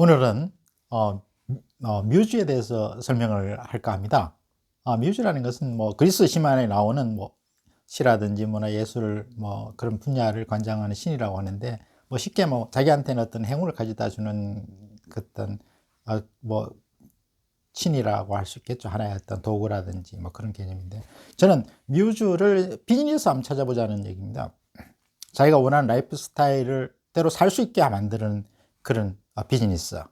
오늘은 어, 어, 뮤즈에 대해서 설명을 할까 합니다. 아, 뮤즈라는 것은 뭐 그리스 신화에 나오는 뭐 시라든지 문화 예술 뭐 그런 분야를 관장하는 신이라고 하는데 뭐 쉽게 뭐 자기한테는 어떤 행운을 가져다 주는 그 어떤 어, 뭐 신이라고 할 수 있겠죠. 하나의 어떤 도구라든지 뭐 그런 개념인데 저는 뮤즈를 비즈니스 한번 찾아보자는 얘기입니다. 자기가 원하는 라이프 스타일을 대로 살 수 있게 만드는 그런 아, 비즈니스.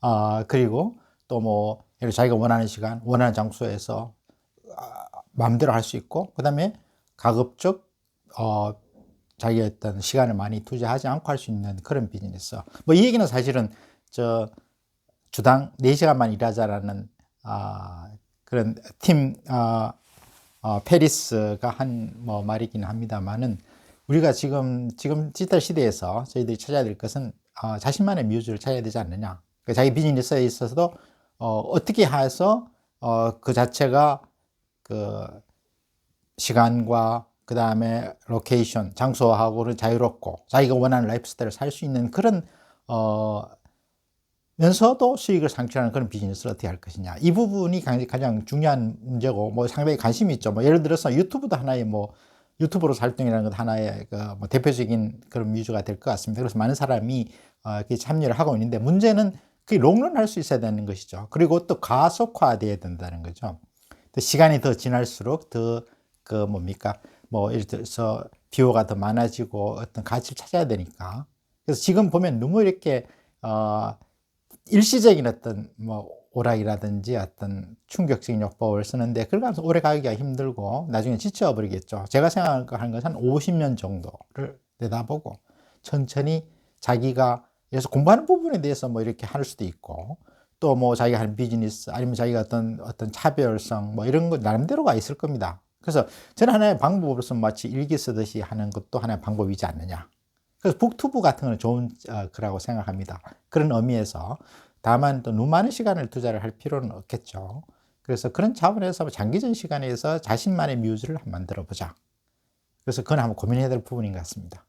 아, 그리고 또 뭐, 예를 자기가 원하는 시간, 원하는 장소에서 아, 마음대로 할 수 있고, 그 다음에 가급적, 어, 자기의 어떤 시간을 많이 투자하지 않고 할 수 있는 그런 비즈니스. 뭐, 이 얘기는 사실은 저 주당 4시간만 일하자라는, 아, 그런 팀, 아, 어, 페리스가 한 뭐 말이긴 합니다만은 우리가 지금 지금 디지털 시대에서 저희들이 찾아야 될 것은 어, 자신만의 뮤즈를 찾아야 되지 않느냐. 그 자기 비즈니스에 있어서도 어, 어떻게 해서 어, 그 자체가 그 시간과 그 다음에 로케이션, 장소하고는 자유롭고 자기가 원하는 라이프 스타일을 살 수 있는 그런 어, 면서도 수익을 창출하는 그런 비즈니스를 어떻게 할 것이냐. 이 부분이 가장 중요한 문제고, 뭐 상당히 관심이 있죠. 뭐 예를 들어서 유튜브도 하나의 뭐 유튜브로 활동이라는 것 하나의 그뭐 대표적인 그런 뮤즈가 될 것 같습니다. 그래서 많은 사람이 어, 참여를 하고 있는데 문제는 그게 롱런 할 수 있어야 되는 것이죠. 그리고 또 가속화돼야 된다는 거죠. 또 시간이 더 지날수록 더 그 뭡니까 뭐 예를 들어서 비호가 더 많아지고 어떤 가치를 찾아야 되니까. 그래서 지금 보면 너무 이렇게 어 일시적인 어떤 뭐 오락이라든지 어떤 충격적인 요법을 쓰는데 그러면서 오래 가기가 힘들고 나중에 지쳐버리겠죠. 제가 생각하는 것은 한 50년 정도를 내다보고 천천히 자기가 그래서 공부하는 부분에 대해서 뭐 이렇게 할 수도 있고 또 뭐 자기가 하는 비즈니스 아니면 자기가 어떤 어떤 차별성 뭐 이런 거 나름대로가 있을 겁니다. 그래서 저는 하나의 방법으로서 마치 일기 쓰듯이 하는 것도 하나의 방법이지 않느냐. 그래서 북투브 같은 건 좋은 어, 거라고 생각합니다. 그런 의미에서 다만 또 너무 많은 시간을 투자를 할 필요는 없겠죠. 그래서 그런 차원에서 장기전 시간에서 자신만의 뮤즈를 만들어 보자. 그래서 그건 한번 고민해야 될 부분인 것 같습니다.